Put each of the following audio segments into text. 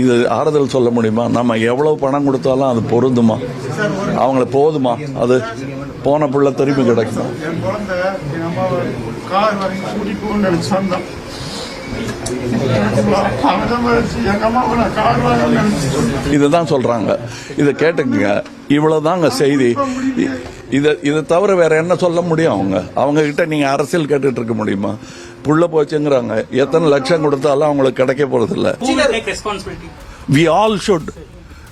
இது ஆறுதல் சொல்ல முடியுமா? நம்ம எவ்வளவு பணம் கொடுத்தாலும் அது பொருந்துமா? அவங்கள போதுமா? அது போன புள்ள திரும்பி கிடைக்கும்? இதுதான் சொல்றாங்க. இதை கேட்டுக்குங்க. இவ்வளவுதாங்க செய்தி. இதை இதை தவிர வேற என்ன சொல்ல முடியும் அவங்க? அவங்க கிட்ட நீங்க அரசியல் கேட்டுட்டு இருக்க முடியுமா? புள்ள போச்சுங்கிறாங்க. எத்தனை லட்சம் கொடுத்தாலும் அவங்களுக்கு கிடைக்க போறது இல்ல Who will take responsibility? We all should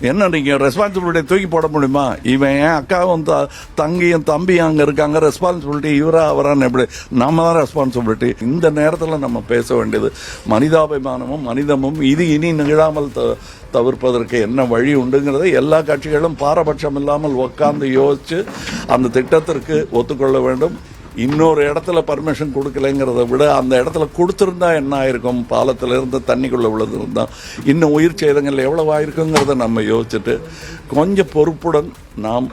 என்ன நீங்க ரெஸ்பான்சிபிலிட்டி தூக்கி போட முடியுமா? இவன் என் அக்காவும் த- தங்கியும் தம்பியும் அங்க இருக்காங்க. ரெஸ்பான்சிபிலிட்டி இவரா அவரான்னு எப்படி? நாம தான் ரெஸ்பான்சிபிலிட்டி இந்த நேரத்துல நம்ம பேச வேண்டியது மனிதாபிமானமும் மனிதமும். இது இனி நிகழாமல் த- தவிர்ப்பதற்கு என்ன வழி உண்டுங்கிறதை எல்லா கட்சிகளும் பாரபட்சம் இல்லாமல் உட்கார்ந்து யோசிச்சு அந்த திட்டத்திற்கு ஒத்துக்கொள்ள வேண்டும். இன்னொரு இடத்துல பர்மிஷன் கொடுக்கலைங்கிறத விட அந்த இடத்துல கொடுத்திருந்தா என்ன ஆயிருக்கும்? பாலத்துல இருந்து தண்ணிக்குள்ள விழுந்திருந்தா. இன்னும் உயிர் சேதங்கள் எவ்வளவு ஆயிருக்குங்கிறத நம்ம யோசிச்சுட்டு கொஞ்சம் பொறுப்புடன் நாம்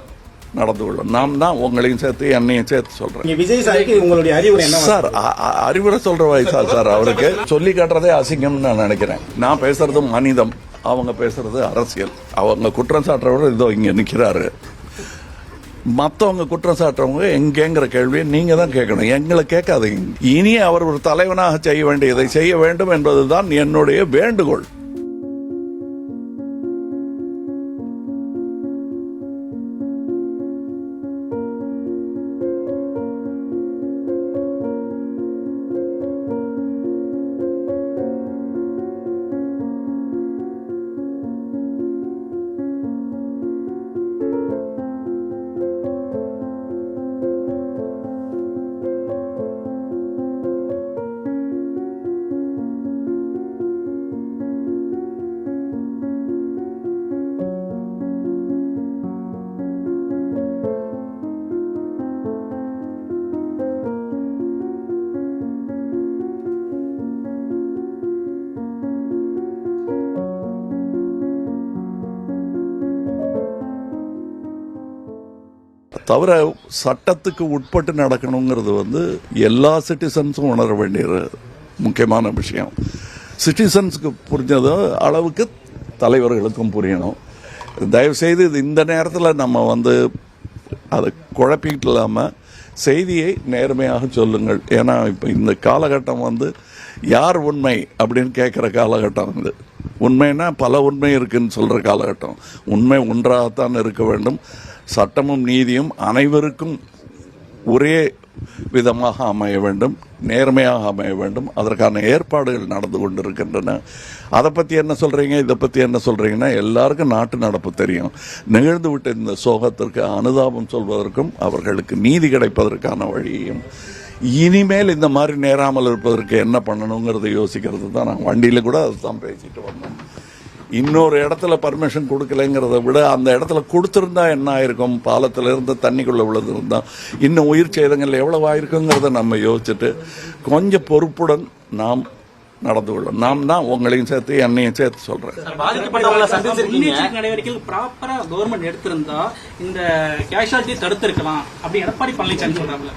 நடந்து கொள்ளும் நாம் தான் உங்களையும் சேர்த்து என்னையும் சேர்த்து என்ன சார் அறிவுரை சொல்ற வயசா சார் அவருக்கு. சொல்லி காட்டுறதே அசிங்கம்னு நான் நினைக்கிறேன். நான் பேசுறது மனிதம். அவங்க பேசுறது அரசியல். அவங்க குற்றம் சாட்டுறவர் இதோ இங்க நிக்கிறாரு. மற்றவங்க குற்றம் சாட்டுறவங்க எங்கேங்கிற கேள்வியை நீங்க தான் கேட்கணும். எங்களை கேட்காதீங்க. இனி அவர் ஒரு தலைவனாக செய்ய வேண்டியதை செய்ய வேண்டும் என்பதுதான் என்னுடைய வேண்டுகோள். தவிர சட்டத்துக்கு உட்பட்டு நடக்கணுங்கிறது வந்து எல்லா சிட்டிசன்ஸும் உணர வேண்டிய முக்கியமான விஷயம். சிட்டிசன்ஸ்க்கு புரிஞ்சதோ அளவுக்கு தலைவர்களுக்கும் புரியணும். தயவுசெய்து இது இந்த நேரத்தில் நம்ம வந்து அதை குழப்பிக்கிட்டு இல்லாமல் செய்தியை நேர்மையாக சொல்லுங்கள். ஏன்னா இப்போ இந்த காலகட்டம் வந்து யார் உண்மை அப்படின்னு கேட்குற காலகட்டம் இது. உண்மைன்னா பல உண்மை இருக்குன்னு சொல்கிற காலகட்டம். உண்மை ஒன்றாகத்தான் இருக்க வேண்டும். சட்டமும் நீதியும் அனைவருக்கும் ஒரே விதமாக அமைய வேண்டும் நேர்மையாக அமைய வேண்டும். அதற்கான ஏற்பாடுகள் நடந்து கொண்டிருக்கின்றன. அதை பற்றி என்ன சொல்கிறீங்க இதை பற்றி என்ன சொல்கிறீங்கன்னா எல்லாருக்கும் நாட்டு நடப்பு தெரியும். நிகழ்ந்து விட்ட இந்த சோகத்திற்கு அனுதாபம் சொல்வதற்கும் அவர்களுக்கு நீதி கிடைப்பதற்கான வழியையும் இனிமேல் இந்த மாதிரி நேராமல் இருப்பதற்கு என்ன பண்ணணுங்கிறத யோசிக்கிறது தான் நான் வண்டியில் கூட அதுதான் பேசிட்டு வந்தோம் இன்னொரு இடத்துல பர்மிஷன் கொடுக்கலைங்கிறத விட அந்த இடத்துல கொடுத்திருந்தா என்ன ஆயிருக்கும்? பாலத்துல இருந்து தண்ணிக்குள்ள விழுந்திருந்தா. இன்னும் உயிர் சேதங்கள் எவ்வளவு ஆயிருக்குங்கிறத நம்ம யோசிச்சுட்டு கொஞ்சம் பொறுப்புடன் நாம் நடந்து கொள்ளும் நாம் தான் உங்களையும் சேர்த்து என்னையும் சேர்த்து சொல்றேன். பாதிக்கப்பட்டவங்களை சந்திச்சிருக்கீங்க. முன்னெச்சரிக்கை நடவடிக்கைகள் ப்ராப்பரா கவர்மெண்ட் எடுத்திருந்தா இந்த கேஷுவாலிட்டி தடுத்திருக்கலாம். அப்படி எடப்பாடி பழனிசாமி சொல்றாங்க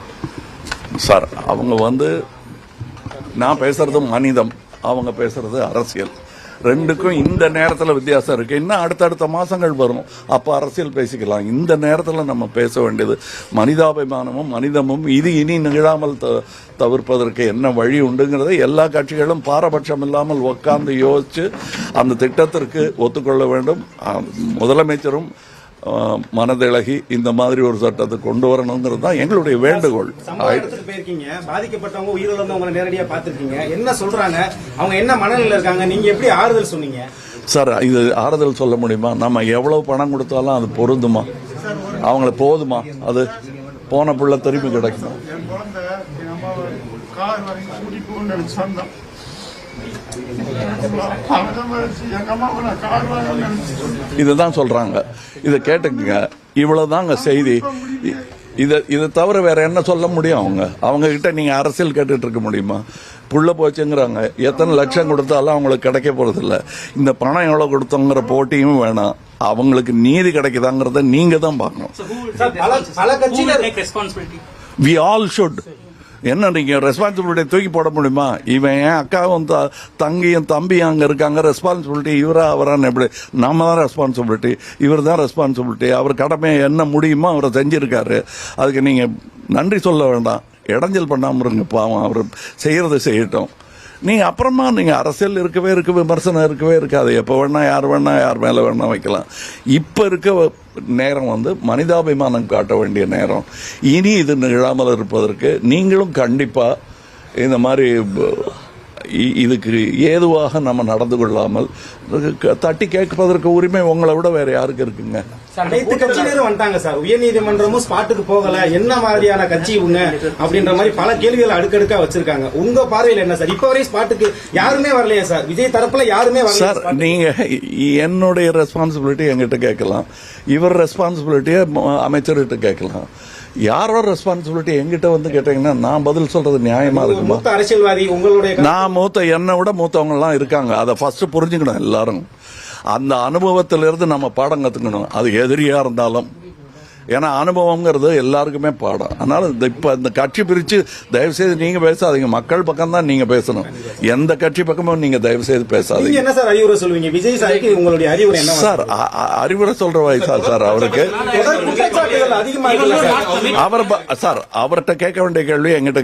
சார் அவங்க வந்து நான் பேசுறது மனிதம் அவங்க பேசுறது அரசியல். ரெண்டுக்கும் இந்த நேரத்தில் வித்தியாசம் இருக்கு. இன்னும் அடுத்தடுத்த மாசங்கள் வரும்? அப்போ அரசியல் பேசிக்கலாம். இந்த நேரத்தில் நம்ம பேச வேண்டியது மனிதாபிமானமும் மனிதமும். இது இனி நிகழாமல் த- தவிர்ப்பதற்கு என்ன வழி உண்டுங்கிறத எல்லா கட்சிகளும் பாரபட்சம் இல்லாமல் உட்கார்ந்து யோசிச்சு அந்த திட்டத்திற்கு ஒத்துக்கொள்ள வேண்டும். முதலமைச்சரும் அஹ், மனதிளகி இந்த மாதிரி ஒரு சட்டத்தை கொண்டு வரணுங்கிறது தான் எங்களுடைய வேண்டுகோள். போயிருக்கீங்க. பாதிக்கப்பட்டவங்க உயிரிழந்தவங்களை நேரடியா பார்த்திருக்கீங்க. என்ன சொல்றாங்க? அவங்க என்ன மனநிலையில இருக்காங்க? நீங்க எப்படி ஆறுதல் சொன்னீங்க? சார் இது ஆறுதல் சொல்ல முடியுமா? நம்ம எவ்வளவு பணம் கொடுத்தாலும் அது பொருந்துமா? அவங்கள போதுமா? அது போன புள்ள திரும்பி கிடைக்குமா? இதுதான் சொல்றாங்க. இதை கேட்டுக்குங்க. இவ்வளவுதாங்க செய்தி. இதை இதை தவிர வேற என்ன சொல்ல முடியும் அவங்க? அவங்க கிட்ட நீங்க அரசியல் கேட்டுட்டு இருக்க முடியுமா? புள்ள போச்சுங்கிறாங்க. எத்தனை லட்சம் கொடுத்தாலும் அவங்களுக்கு கிடைக்க போறது இல்ல இந்த பணம் எவ்வளவு கொடுத்தோங்கிற போட்டியும் வேணாம். அவங்களுக்கு நீதி கிடைக்குதாங்கிறத நீங்க தான் பார்க்கணும்? வி ஆல் ஷுட் என்ன நீங்க ரெஸ்பான்சிபிலிட்டி தூக்கி போட முடியுமா? இவன் என் அக்காவும் த- தங்கியும் தம்பியும் அங்க இருக்காங்க. ரெஸ்பான்சிபிலிட்டி இவரா அவரான்னு எப்படி? நம்ம தான் ரெஸ்பான்சிபிலிட்டி இவர் தான் ரெஸ்பான்சிபிலிட்டி அவர் கடமை என்ன முடியுமோ அவரை செஞ்சிருக்காரு. அதுக்கு நீங்க நன்றி சொல்ல வேண்டாம். இடைஞ்சல் பண்ணாமல் இருங்க பாவம். அவர் செய்கிறத செய்யட்டும். நீங்க அப்புறமா நீங்க அரசியல் இருக்கவே இருக்கு விமர்சனம் இருக்கவே இருக்காது. எப்போ வேணா யார் வேணா யார் மேலே வேணா வைக்கலாம். இப்போ இருக்க நேரம் வந்து மனிதாபிமானம் காட்ட வேண்டிய நேரம். இனி இது நிகழாமல் இருப்பதற்கு நீங்களும் கண்டிப்பா இந்த மாதிரி இதுக்கு ஏதுவாக நம்ம நடந்து கொள்ளாமல் தட்டி கேட்பதற்கு உரிமை உங்களை விட வேற யாருக்கு இருக்குங்க? அனைத்து கட்சியினரும் வந்துட்டாங்க சார். உயர்நீதிமன்றமும் ஸ்பாட்டுக்கு போகல. என்ன மாதிரியான கட்சி இவங்க அப்படின்ற மாதிரி பல கேள்விகளை அடுக்கடுக்கா வச்சிருக்காங்க. உங்க பார்வையில் என்ன சார்? இப்ப வரை ஸ்பாட்டுக்கு யாருமே வரலையா சார்? விஜய் தரப்புல யாருமே வரல சார் நீங்க என்னுடைய ரெஸ்பான்சிபிலிட்டி என்கிட்ட கேட்கலாம். இவர் ரெஸ்பான்சிபிலிட்டியை அமைச்சர்கிட்ட கேட்கலாம். யாரோ ரெஸ்பான்சிபிலிட்டி என்கிட்ட வந்து கேட்டீங்கன்னா நான் பதில் சொல்றது நியாயமா இருக்குமா? மூத்த அரசியல்வாதி உங்களுடைய நான் மூத்த என்னை விட மூத்தவங்க எல்லாம் இருக்காங்க. அதை ஃபர்ஸ்ட் புரிஞ்சுக்கணும். எல்லாரும் அந்த அனுபவத்திலிருந்து நம்ம பாடம் கற்றுக்கணும் அது எதிரியாக இருந்தாலும். ஏன்னா அனுபவங்கிறது எல்லாருக்குமே பாடம். அதனால இந்த இப்ப இந்த கட்சி பிரிச்சு தயவு செய்து நீங்க பேசாதீங்க. மக்கள் பக்கம் தான் நீங்க பேசணும். எந்த கட்சி பக்கமும் நீங்க தயவு செய்து நீங்க பேசாதீங்க என்ன சார் அறிவுரை சொல்லுவீங்க? விஜய் சாருக்கு உங்களுடைய அறிவுரை என்ன சார் அறிவுரை சொல்ற வயசா சார் அவருக்கு. அவர் சார் அவர்கிட்ட கேட்க வேண்டிய கேள்வி எங்கிட்ட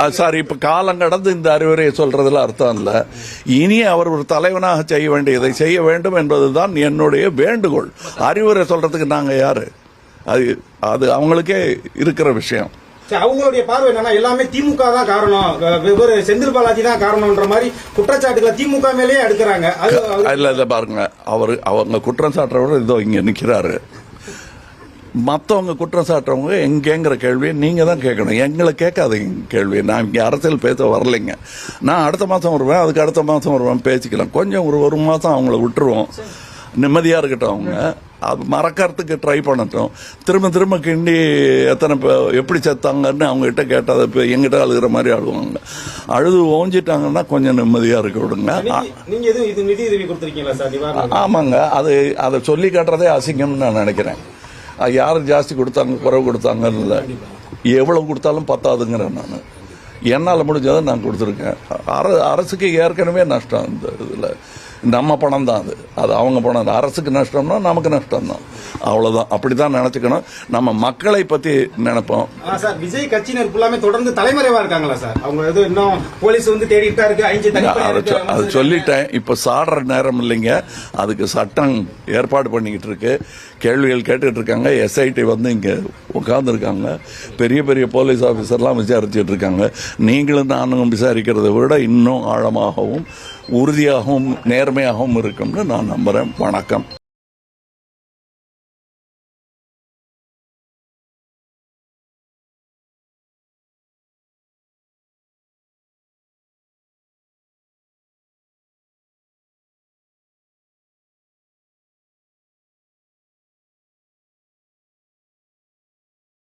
அஹ் சார் இப்ப காலம் கடந்து இந்த அறிவுரையை சொல்றதுல அர்த்தம் இல்ல. இனி அவர் ஒரு தலைவனாக செய்ய வேண்டியதை செய்ய வேண்டும் என்பதுதான் என்னுடைய வேண்டுகோள். அறிவுரை சொல்றதுக்கு நாங்க யாரு? அது அது அவங்களுக்கே இருக்கிற விஷயம். அவங்களுடைய பார்வை என்னன்னா எல்லாமே திமுக தான் காரணம். வெவ்வேறு செந்தில் பாலாஜி தான் காரணம்ன்ற மாதிரி குற்றச்சாட்டுகளை திமுக மேலேயே எடுக்கிறாங்க. இல்ல இல்ல பாருங்க. அவர் அவங்க குற்றம் சாட்டுறவர் இதோ இங்க நிக்கிறாரு. மத்தவங்க குற்றம் சாட்டுறவங்க எங்கேங்கிற கேள்வியை நீங்க தான் கேட்கணும். எங்களை கேட்காதீங்க கேள்வி நான் இங்க அரசியல் பேச வரலைங்க. நான் அடுத்த மாசம் வருவேன் அதுக்கு அடுத்த மாசம் வருவேன் பேசிக்கலாம். கொஞ்சம் ஒரு ஒரு மாசம் அவங்கள விட்டுருவோம். நிம்மதியா இருக்கட்டும் அவங்க. அது மறக்கறதுக்கு ட்ரை பண்ணட்டும். திரும்ப திரும்ப கிண்டி எத்தனை எப்படி செத்தாங்கன்னு அவங்க கிட்ட கேட்டால் இப்போ எங்கிட்ட அழுகிற மாதிரி அழுவாங்க. அழுது ஓஞ்சிட்டாங்கன்னா கொஞ்சம் நிம்மதியா இருக்க விடுங்க. ஆமாங்க. அது அதை சொல்லி காட்டுறதே அசிங்கம்னு நான் நினைக்கிறேன். யாரும் ஜாஸ்தி கொடுத்தாங்க குறைவு கொடுத்தாங்கன்னு இல்லை எவ்வளவு கொடுத்தாலும் பத்தாதுங்கிறேன் நான். என்னால் முடிஞ்சதை நான் கொடுத்துருக்கேன். அரசுக்கு ஏற்கனவே நஷ்டம் இந்த இதில். நம்ம பணம் தான் அது. அது அவங்க பணம். தான். அரசுக்கு நஷ்டம்னா நமக்கு நஷ்டம் தான் அவ்வளோதான் அப்படி தான் நினச்சிக்கணும். நம்ம மக்களை பற்றி நினைப்போம். சார் விஜய் கட்சியினர் ஃபுல்லாமே தொடர்ந்து தலைமறைவா இருக்காங்களா சார்? அவங்க எதுவும் இன்னும் போலீஸ் வந்து தேடிட்டு இருக்கு அதை அது சொல்லிட்டேன். இப்ப சாடுற நேரம் இல்லைங்க. அதுக்கு சட்டம் ஏற்பாடு பண்ணிக்கிட்டு இருக்கு. கேள்விகள் கேட்டுட்டு இருக்காங்க. எஸ்ஐடி வந்து இங்க உட்காந்துருக்காங்க பெரிய பெரிய போலீஸ் ஆஃபீஸர்லாம் விசாரிச்சுட்டு இருக்காங்க நீங்களும் நானும் விசாரிக்கிறத விட இன்னும் ஆழமாகவும் உறுதியாகவும் நேர்மையாகவும் இருக்கும்னு நான் நம்புகிறேன் வணக்கம்.